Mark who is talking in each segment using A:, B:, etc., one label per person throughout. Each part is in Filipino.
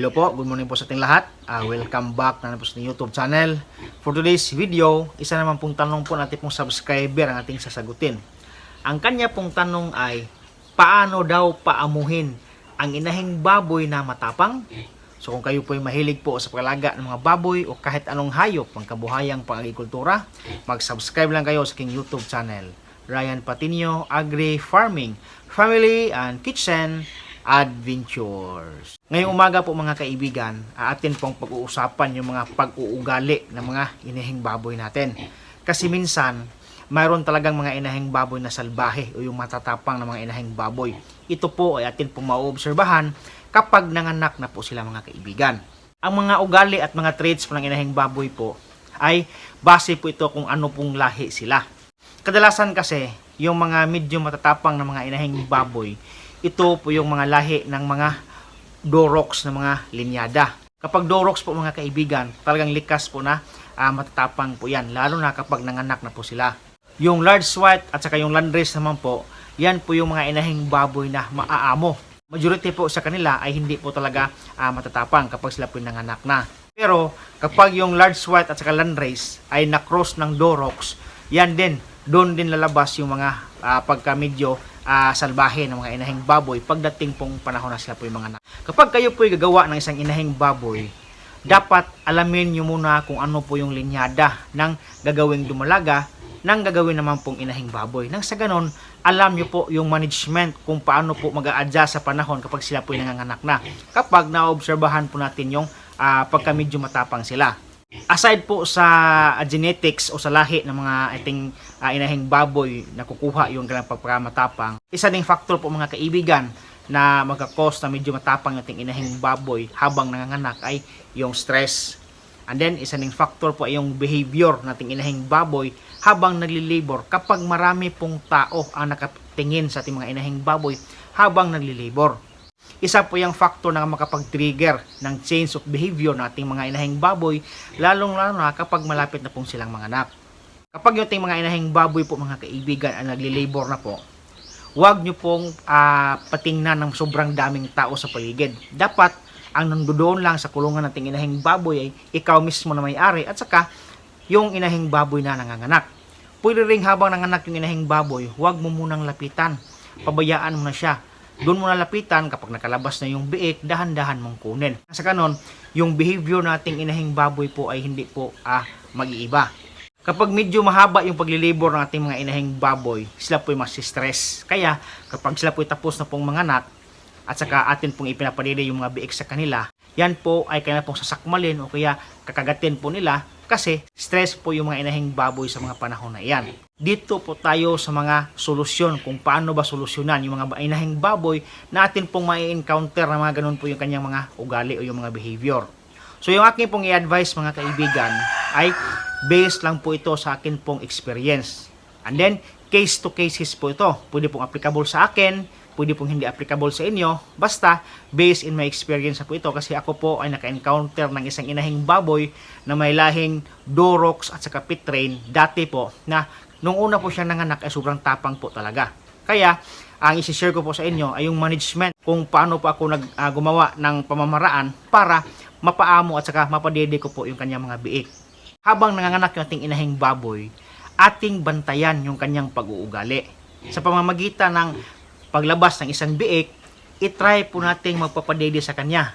A: Hello po, good morning po sa ating lahat. Ah, welcome back na po sa ating YouTube channel. For today's video, isa naman pong tanong po natin pong subscriber ang ating sasagutin. Ang kanya pong tanong ay, paano daw paamuhin ang inahing baboy na matapang? So kung kayo po ay mahilig po sa paglaga ng mga baboy o kahit anong hayop pang kabuhayang pang-agrikultura, mag-subscribe lang kayo sa aking YouTube channel. Ryan Patinio Agri Farming, Family and Kitchen Adventures. Ngayong umaga po mga kaibigan, atin pong pag-uusapan yung mga pag-uugali ng mga inahing baboy natin. Kasi minsan, mayroon talagang mga inahing baboy na salbahe o yung matatapang na mga inahing baboy. Ito po ay atin pong mauobserbahan kapag nanganak na po sila mga kaibigan. Ang mga ugali at mga traits po ng inahing baboy po ay base po ito kung ano pong lahi sila. Kadalasan kasi, yung mga medyo matatapang na mga inahing baboy, ito po yung mga lahi ng mga Dorox na mga linyada. Kapag Dorox po mga kaibigan, talagang likas po na ah, matatapang po yan, lalo na kapag nanganak na po sila. Yung large white at saka yung landrace naman po, yan po yung mga inahing baboy na maaamo. Majority po sa kanila ay hindi po talaga ah, matatapang kapag sila po nanganak na. Pero kapag yung large white at saka landrace ay na-cross ng Dorox, yan din, doon din lalabas yung mga ah, pagka medyo ah, salbahe ng mga inahing baboy pagdating pong panahon na sila po yung mga anak. Kapag kayo po gagawa ng isang inahing baboy, dapat alamin nyo muna kung ano po yung linyada ng gagawing dumalaga ng gagawin naman pong inahing baboy. Nang sa ganon, alam nyo po yung management kung paano po mag adjust sa panahon kapag sila po nanganganak na. Kapag naobserbahan po natin yung ah, pagka medyo matapang sila. Aside po sa ah, genetics o sa lahi ng mga ating ah, inahing baboy na kukuha yung kanilang pagpakamatapang, isa ding factor po mga kaibigan na magkakos na medyo matapang yung ating inahing baboy habang nanganganak ay yung stress. And then, isa ding factor po ay yung behavior nating inahing baboy habang naglilibor kapag marami pong tao ang nakatingin sa ating mga inahing baboy habang naglilibor. Isa po yung factor na makapag-trigger ng change of behavior ng ating mga inahing baboy, lalong-lalo na kapag malapit na pong silang mga anak. Kapag yung ating mga inahing baboy po mga kaibigan ang nagli-labor na po, huwag nyo pong ah, patingnan ng sobrang daming tao sa paligid. Dapat ang nandoon lang sa kulungan ng ating inahing baboy ay ikaw mismo na may-ari at saka yung inahing baboy na nanganganak. Pwede ring habang nanganak yung inahing baboy, huwag mo munang lapitan. Pabayaan mo na siya. Doon mo na lapitan kapag nakalabas na yung biik, dahan-dahan mong kunin. Sa kanon, yung behavior nating inahing baboy po ay hindi po ah, mag-iiba. Kapag medyo mahaba yung paglilibor ng ating mga inahing baboy, sila po ay stress. Kaya kapag sila po ay tapos na pong manganak, at saka atin pong ipinapadili yung mga biik sa kanila, yan po ay kaya pong sasakmalin o kaya kakagatin po nila kasi stress po yung mga inahing baboy sa mga panahon na iyan. Dito po tayo sa mga solusyon kung paano ba solusyonan yung mga inahing baboy na atin pong mai-encounter na mga ganun po yung kanyang mga ugali o yung mga behavior. So yung akin pong i-advise mga kaibigan ay based lang po ito sa akin pong experience. And then, case to cases po ito. Pwede pong applicable sa akin, pwede pong hindi applicable sa inyo. Basta, based in my experience po ito kasi ako po ay naka-encounter ng isang inahing baboy na may lahing Dorox at saka Pitrain dati po na nung una po siya nanganak ay sobrang tapang po talaga. Kaya, ang isi-share ko po sa inyo ay yung management kung paano po ako nag, ah, gumawa ng pamamaraan para mapaamo at saka mapadede ko po yung kanyang mga biik. Habang nanganganak yung ating inahing baboy, ating bantayan yung kanyang pag-uugali. Sa pamamagitan ng paglabas ng isang biik, itry po nating magpapadede sa kanya.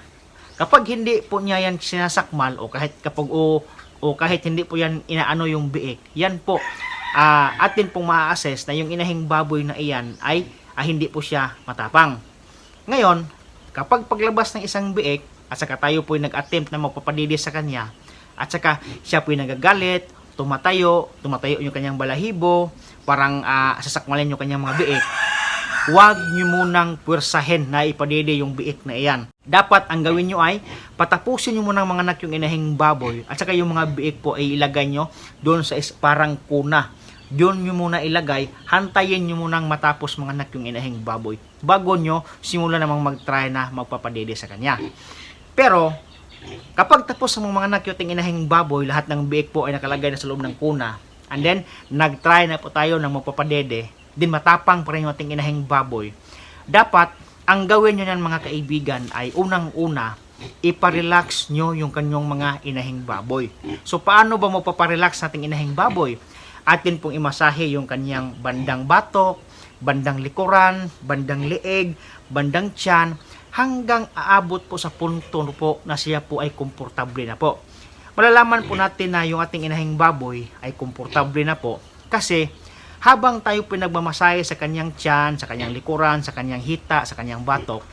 A: Kapag hindi po niya yan sinasakmal o kahit kapag o, o kahit hindi po yan inaano yung biik, yan po ah, atin pong ma-assess na yung inahing baboy na iyan ay ah, hindi po siya matapang. Ngayon, kapag paglabas ng isang biik, at saka tayo po nag-attempt na magpapadede sa kanya, at saka siya po nagagalit, tumatayo, tumatayo yung kanyang balahibo, parang ah, sasakmalin yung kanyang mga biik, huwag nyo munang pwersahin na ipadede yung biik na iyan. Dapat ang gawin nyo ay patapusin nyo munang mga anak yung inahing baboy at saka yung mga biik po ay ilagay nyo doon sa parang kuna. Doon nyo muna ilagay, hantayin nyo munang matapos mga anak yung inahing baboy bago nyo simula namang mag-try na magpapadede sa kanya. Pero, kapag tapos ang mga anak yung inahing baboy, lahat ng biik po ay nakalagay na sa loob ng kuna, and then, nag-try na po tayo ng magpapadede, din matapang pa rin yung ating inahing baboy, dapat, ang gawin nyo yan mga kaibigan ay unang-una, iparelax nyo yung kanyang mga inahing baboy. So, paano ba mapaparelax nating inahing baboy? Atin pong imasahe yung kanyang bandang batok, bandang likuran, bandang leeg, bandang tiyan, hanggang aabot po sa punto po na siya po ay komportable na po. Malalaman po natin na yung ating inahing baboy ay komportable na po kasi habang tayo pinagmamasahe sa kanyang tiyan, sa kanyang likuran, sa kanyang hita, sa kanyang batok,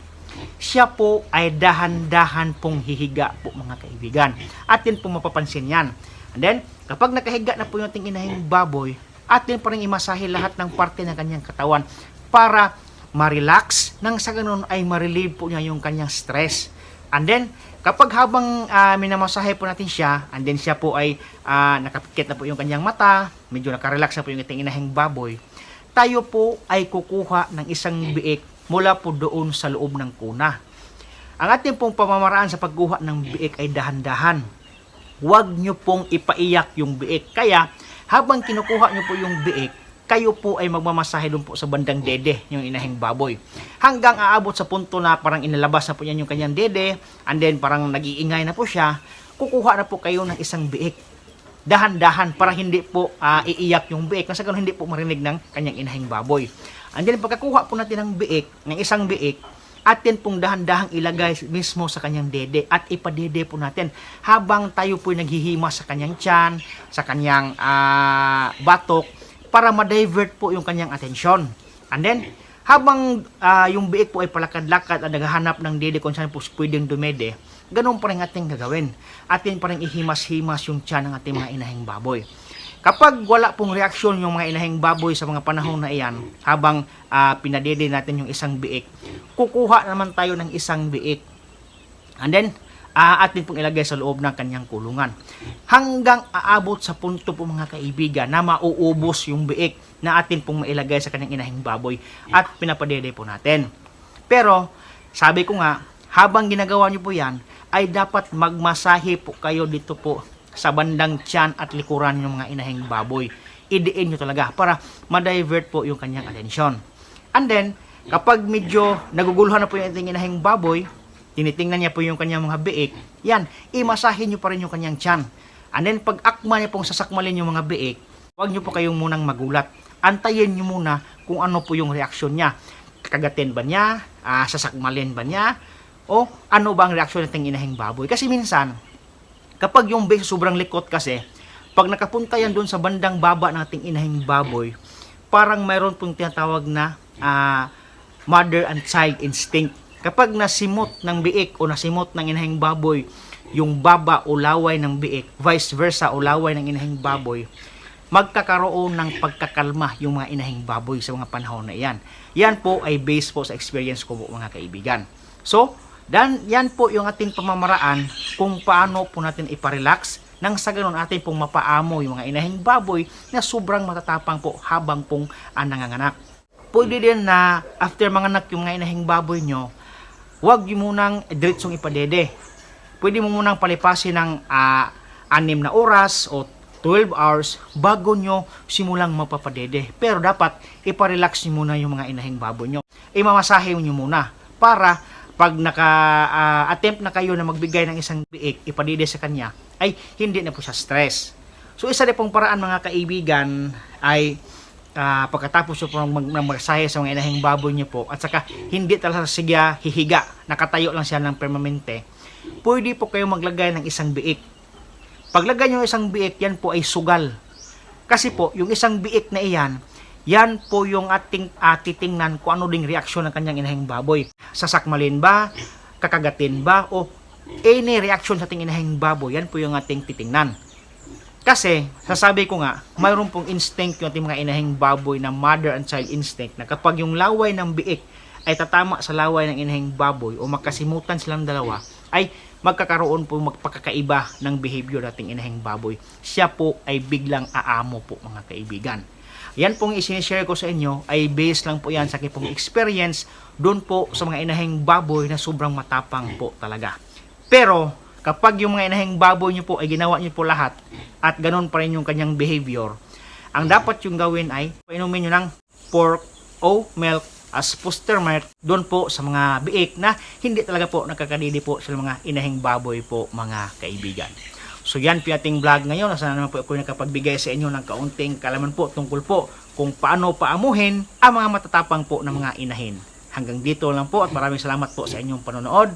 A: siya po ay dahan-dahan pong hihiga po mga kaibigan. Atin po mapapansin yan. And then, kapag nakahiga na po yung ating inahing baboy, atin pa rin imasahe lahat ng parte ng kanyang katawan para ma-relax nang sa ganun ay ma-relieve po niya yung kanyang stress. And then, kapag habang uh, minamasahe po natin siya, and then siya po ay ah, nakapikit na po yung kanyang mata, medyo nakarelax na po yung ating inahing baboy, tayo po ay kukuha ng isang biik mula po doon sa loob ng kuna. Ang ating pong pamamaraan sa pagkuha ng biik ay dahan-dahan. Huwag nyo pong ipaiyak yung biik. Kaya, habang kinukuha nyo po yung biik, kayo po ay magmamasahe doon po sa bandang dede, yung inahing baboy. Hanggang aabot sa punto na parang inalabas na po yan yung kanyang dede, and then parang nag-iingay na po siya, kukuha na po kayo ng isang biik. Dahan-dahan para hindi po ah, iiyak yung biik, kasi ganun hindi po marinig ng kanyang inahing baboy. And then pagkakuha po natin ng biik, ng isang biik, atin pong dahan-dahang ilagay mismo sa kanyang dede at ipadede po natin habang tayo po naghihima sa kanyang tiyan, sa kanyang ah, batok, para ma-divert po yung kanyang atensyon. And then, habang ah, yung biik po ay palakad-lakad at naghahanap ng dede kung saan po pwedeng dumede, ganun pa rin ating gagawin. Atin pa rin ihimas-himas yung tiyan ng ating mga inahing baboy. Kapag wala pong reaksyon yung mga inahing baboy sa mga panahon na iyan, habang ah, pinadede natin yung isang biik, kukuha naman tayo ng isang biik. And then, ah, atin pong ilagay sa loob ng kanyang kulungan. Hanggang aabot sa punto po mga kaibigan na mauubos yung biik na atin pong mailagay sa kanyang inahing baboy at pinapadede po natin. Pero, sabi ko nga, habang ginagawa nyo po yan, ay dapat magmasahe po kayo dito po sa bandang tiyan at likuran ng mga inahing baboy. Idiin nyo talaga para ma-divert po yung kanyang atensyon. And then, kapag medyo naguguluhan na po yung ating inahing baboy, tinitingnan niya po yung kanyang mga biik, yan, imasahin nyo pa rin yung kanyang tiyan. And then, pag akma niya pong sasakmalin yung mga biik, huwag nyo po kayong munang magulat. Antayin nyo muna kung ano po yung reaksyon niya. Kagatin ba niya? Ah, sasakmalin ba niya? O ano ba ang reaksyon ng inahing baboy? Kasi minsan, kapag yung base sobrang likot kasi, pag nakapunta yan doon sa bandang baba ng ating inahing baboy, parang mayroon pong tinatawag na ah, mother and child instinct. Kapag nasimot ng biik o nasimot ng inahing baboy, yung baba o laway ng biik, vice versa o laway ng inahing baboy, magkakaroon ng pagkakalma yung mga inahing baboy sa mga panahon na iyan. Yan po ay based po sa experience ko po mga kaibigan. So, dan yan po yung ating pamamaraan kung paano po natin iparelax nang sa ganun atin pong mapaamo yung mga inahing baboy na sobrang matatapang po habang pong ah, nanganganak. Pwede din na after manganak yung mga inahing baboy nyo, huwag nyo munang diretsong ipadede. Pwede mo munang palipasin ng ah, anim na oras o 12 hours bago nyo simulang mapapadede. Pero dapat iparelax nyo muna yung mga inahing baboy nyo. Imamasahe nyo muna para pag naka-attempt na kayo na magbigay ng isang biik, ipadede sa kanya, ay hindi na po siya stress. So isa din pong paraan mga kaibigan ay ah, pagkatapos mag, mag- magsahe sa mga inahing baboy nyo po at saka hindi talaga siya hihiga, nakatayo lang siya ng permanente, pwede po kayo maglagay ng isang biik. Paglagay ng isang biik, yan po ay sugal. Kasi po, yung isang biik na iyan, yan po yung ating uh, titingnan kung ano ding reaksyon ng kanyang inahing baboy. Sasakmalin ba? Kakagatin ba? O any reaction sa ating inahing baboy, yan po yung ating titingnan. Kasi, sasabi ko nga, mayroon pong instinct yung ating mga inahing baboy na mother and child instinct na kapag yung laway ng biik ay tatama sa laway ng inahing baboy o magkasimutan silang dalawa, ay magkakaroon po magpakakaiba ng behavior nating inahing baboy. Siya po ay biglang aamo po mga kaibigan. Yan pong isinishare ko sa inyo ay based lang po yan sa aking pong experience doon po sa mga inahing baboy na sobrang matapang po talaga. Pero kapag yung mga inahing baboy nyo po ay ginawa nyo po lahat at ganun pa rin yung kanyang behavior, ang dapat yung gawin ay painumin nyo ng pork o milk as poster mark doon po sa mga biik na hindi talaga po nakakadidi po sa mga inahing baboy po mga kaibigan. So yan po ating vlog ngayon. Sana naman po ako nakapagbigay sa inyo ng kaunting kalaman po tungkol po kung paano paamuhin ang mga matatapang po ng mga inahin. Hanggang dito lang po at maraming salamat po sa inyong panonood.